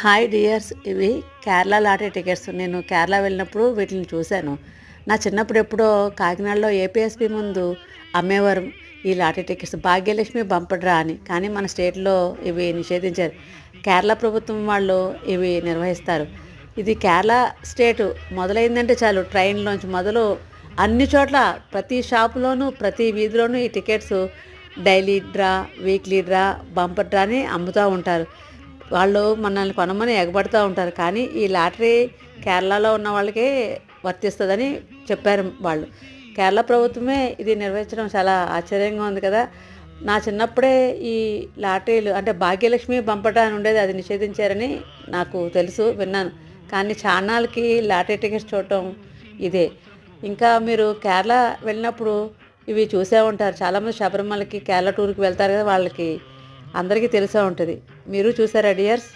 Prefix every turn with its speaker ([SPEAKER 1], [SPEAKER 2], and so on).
[SPEAKER 1] Hi dears ఇవి Kerala lottery tickets. నేను కేరళ వెళ్ళినప్పుడు వీటిని చూశాను. నా చిన్నప్పుడు ఎప్పుడో కాకినాడలో ఏపీఎస్పి ముందు అమ్మేవారు ఈ లాటరీ టికెట్స్ భాగ్యలక్ష్మి బంపడ్రా అని. కానీ మన స్టేట్లో ఇవి నిషేధించారు. కేరళ ప్రభుత్వం వాళ్ళు ఇవి నిర్వహిస్తారు. ఇది కేరళ స్టేటు. మొదలైందంటే చాలు. ట్రైన్లోంచి మొదలు అన్ని చోట్ల ప్రతి షాపులోనూ ప్రతి వీధిలోనూ ఈ tickets daily draw weekly draw bumper draw అని అమ్ముతూ ఉంటారు. వాళ్ళు మనల్ని కొనమని ఎగబడుతూ ఉంటారు. కానీ ఈ లాటరీ కేరళలో ఉన్న వాళ్ళకే వర్తిస్తుందని చెప్పారు వాళ్ళు. కేరళ ప్రభుత్వమే ఇది నిర్వహించడం చాలా ఆశ్చర్యంగా ఉంది కదా. నా చిన్నప్పుడే ఈ లాటరీలు అంటే భాగ్యలక్ష్మి బంపట అని ఉండేది అది నిషేధించారని నాకు తెలుసు విన్నాను. కానీ చాణాలకి లాటరీ టికెట్స్ చూడటం ఇదే. ఇంకా మీరు కేరళ వెళ్ళినప్పుడు ఇవి చూసే ఉంటారు. చాలామంది శబరిమలకి కేరళ టూర్కి వెళ్తారు కదా వాళ్ళకి. అందరికీ తెలిసే ఉంటుంది. మీరు చూసారా డియర్స్?